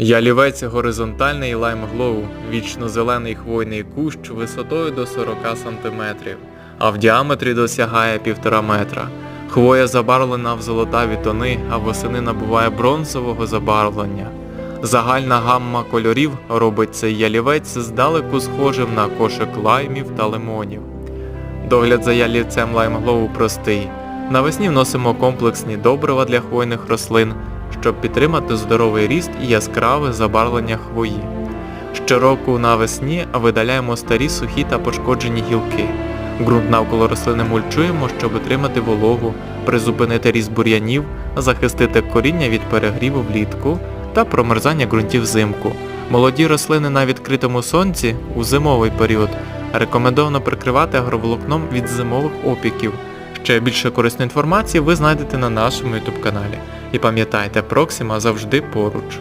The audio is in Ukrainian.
Ялівець горизонтальний лайм глоу, вічно-зелений хвойний кущ висотою до 40 см, а в діаметрі досягає 1,5 метра. Хвоя забарвлена в золотаві тони, а восени набуває бронзового забарвлення. Загальна гамма кольорів робить цей ялівець здалеку схожим на кошик лаймів та лимонів. Догляд за ялівцем лаймглоу простий. Навесні вносимо комплексні добрива для хвойних рослин, щоб підтримати здоровий ріст і яскраве забарвлення хвої. Щороку навесні видаляємо старі сухі та пошкоджені гілки. Ґрунт навколо рослини мульчуємо, щоб отримати вологу, призупинити ріст бур'янів, захистити коріння від перегріву влітку та промерзання ґрунтів взимку. Молоді рослини на відкритому сонці у зимовий період рекомендовано прикривати агроволокном від зимових опіків. Ще більше корисної інформації ви знайдете на нашому YouTube каналі. І пам'ятайте, Проксима завжди поруч.